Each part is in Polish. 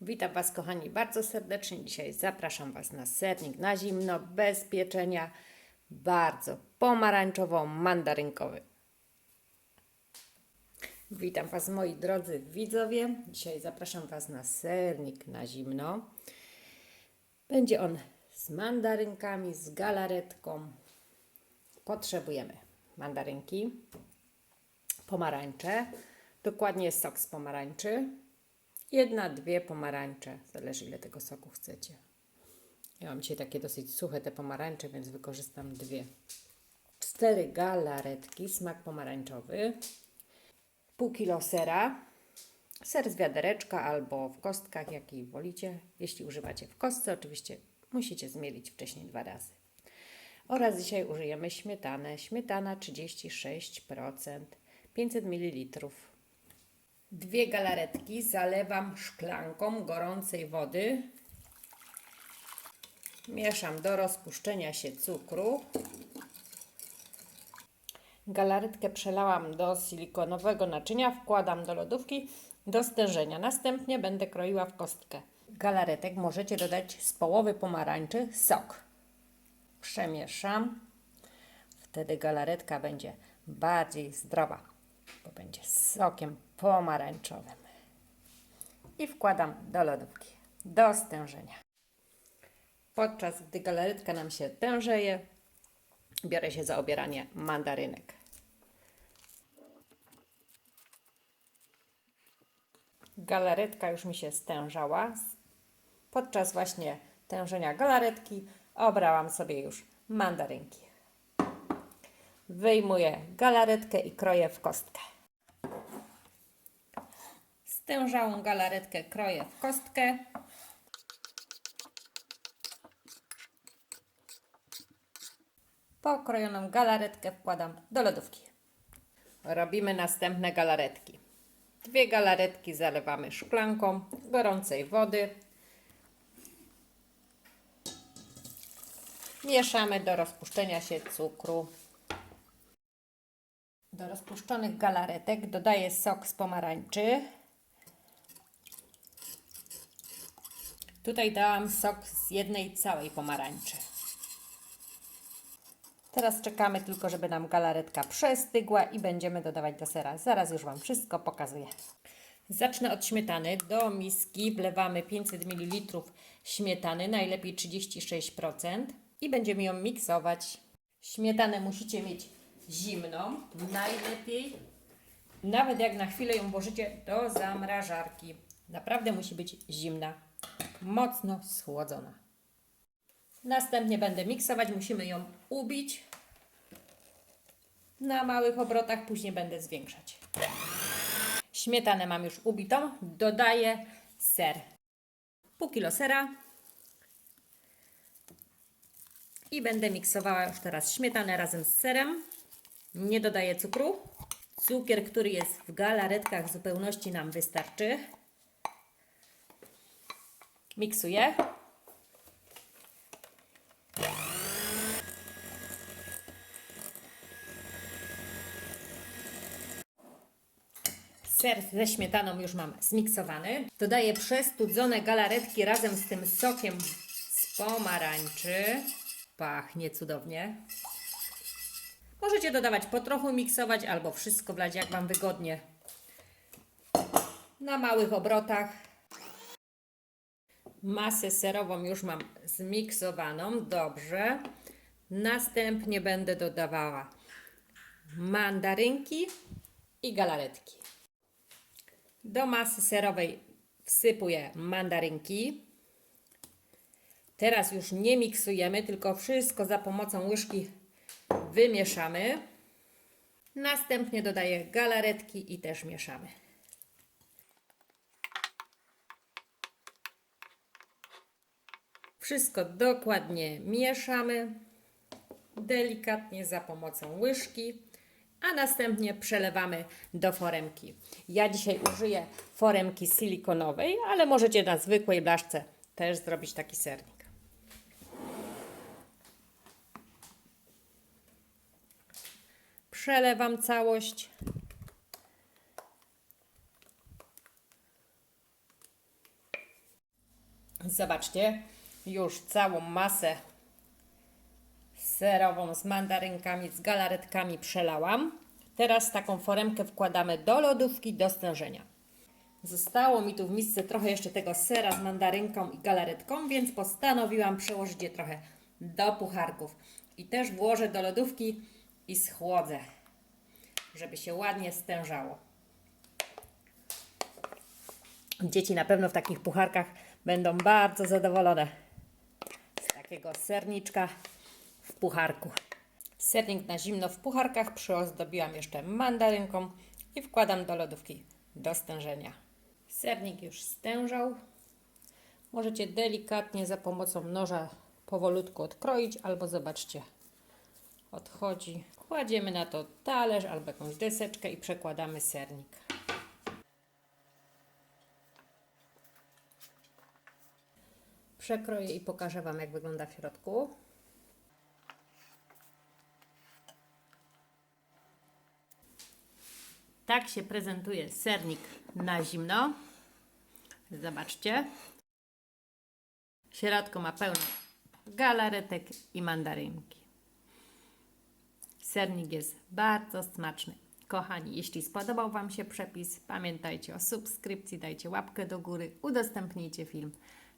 Witam Was, kochani, bardzo serdecznie. Dzisiaj zapraszam Was na sernik na zimno, bez pieczenia, bardzo pomarańczowo-mandarynkowy. Witam Was, moi drodzy widzowie. Dzisiaj zapraszam Was na sernik na zimno. Będzie on z mandarynkami, z galaretką. Potrzebujemy mandarynki, pomarańcze, dokładnie sok z pomarańczy, jedna, dwie pomarańcze, zależy ile tego soku chcecie. Ja mam dzisiaj takie dosyć suche te pomarańcze, więc wykorzystam dwie. Cztery galaretki, smak pomarańczowy, pół kilo sera, ser z wiadereczka albo w kostkach, jaki wolicie. Jeśli używacie w kostce, oczywiście musicie zmielić wcześniej dwa razy. Oraz dzisiaj użyjemy śmietanę. Śmietana 36%, 500 ml. Dwie galaretki zalewam szklanką gorącej wody. Mieszam do rozpuszczenia się cukru. Galaretkę przelałam do silikonowego naczynia, wkładam do lodówki do stężenia. Następnie będę kroiła w kostkę. Galaretek możecie dodać z połowy pomarańczy sok. Przemieszam. Wtedy galaretka będzie bardziej zdrowa, bo będzie sokiem pomarańczowym. I wkładam do lodówki, do stężenia. Podczas gdy galaretka nam się tężeje, biorę się za obieranie mandarynek. Galaretka już mi się stężała. Podczas właśnie tężenia galaretki obrałam sobie już mandarynki. Wyjmuję galaretkę i kroję w kostkę. Stężałą galaretkę kroję w kostkę. Pokrojoną galaretkę wkładam do lodówki. Robimy następne galaretki. Dwie galaretki zalewamy szklanką gorącej wody. Mieszamy do rozpuszczenia się cukru. Do rozpuszczonych galaretek dodaję sok z pomarańczy. Tutaj dałam sok z jednej całej pomarańczy. Teraz czekamy tylko, żeby nam galaretka przestygła i będziemy dodawać do sera. Zaraz już Wam wszystko pokazuję. Zacznę od śmietany. Do miski wlewamy 500 ml śmietany, najlepiej 36% i będziemy ją miksować. Śmietanę musicie mieć zimną, najlepiej. Nawet jak na chwilę ją włożycie do zamrażarki. Naprawdę musi być zimna, mocno schłodzona. Następnie będę miksować, musimy ją ubić na małych obrotach, później będę zwiększać. Śmietanę mam już ubitą, dodaję ser. Pół kilo sera i będę miksowała już teraz śmietanę razem z serem. Nie dodaję cukru. Cukier, który jest w galaretkach w zupełności nam wystarczy. Miksuję. Ser ze śmietaną już mam zmiksowany. Dodaję przestudzone galaretki razem z tym sokiem z pomarańczy. Pachnie cudownie. Możecie dodawać po trochu, miksować albo wszystko wlać jak Wam wygodnie. Na małych obrotach. Masę serową już mam zmiksowaną. Dobrze. Następnie będę dodawała mandarynki i galaretki. Do masy serowej wsypuję mandarynki. Teraz już nie miksujemy, tylko wszystko za pomocą łyżki wymieszamy. Następnie dodaję galaretki i też mieszamy. Wszystko dokładnie mieszamy, delikatnie za pomocą łyżki, a następnie przelewamy do foremki. Ja dzisiaj użyję foremki silikonowej, ale możecie na zwykłej blaszce też zrobić taki sernik. Przelewam całość. Zobaczcie, już całą masę serową z mandarynkami, z galaretkami przelałam. Teraz taką foremkę wkładamy do lodówki do stężenia. Zostało mi tu w misce trochę jeszcze tego sera z mandarynką i galaretką, więc postanowiłam przełożyć je trochę do pucharków. I też włożę do lodówki i schłodzę, żeby się ładnie stężało. Dzieci na pewno w takich pucharkach będą bardzo zadowolone z takiego serniczka w pucharku. Sernik na zimno w pucharkach przyozdobiłam jeszcze mandarynką i wkładam do lodówki do stężenia. Sernik już stężał. Możecie delikatnie za pomocą noża powolutku odkroić albo zobaczcie, odchodzi. Kładziemy na to talerz albo jakąś deseczkę i przekładamy sernik. Przekroję i pokażę Wam, jak wygląda w środku. Tak się prezentuje sernik na zimno. Zobaczcie. W środku ma pełno galaretek i mandarynki. Sernik jest bardzo smaczny. Kochani, jeśli spodobał Wam się przepis, pamiętajcie o subskrypcji, dajcie łapkę do góry, udostępnijcie film.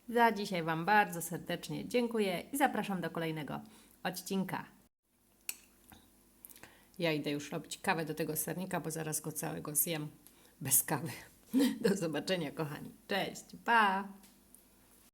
Za dzisiaj Wam bardzo serdecznie dziękuję i zapraszam do kolejnego odcinka. Ja idę już robić kawę do tego sernika, bo zaraz go całego zjem bez kawy. Do zobaczenia, kochani. Cześć, pa!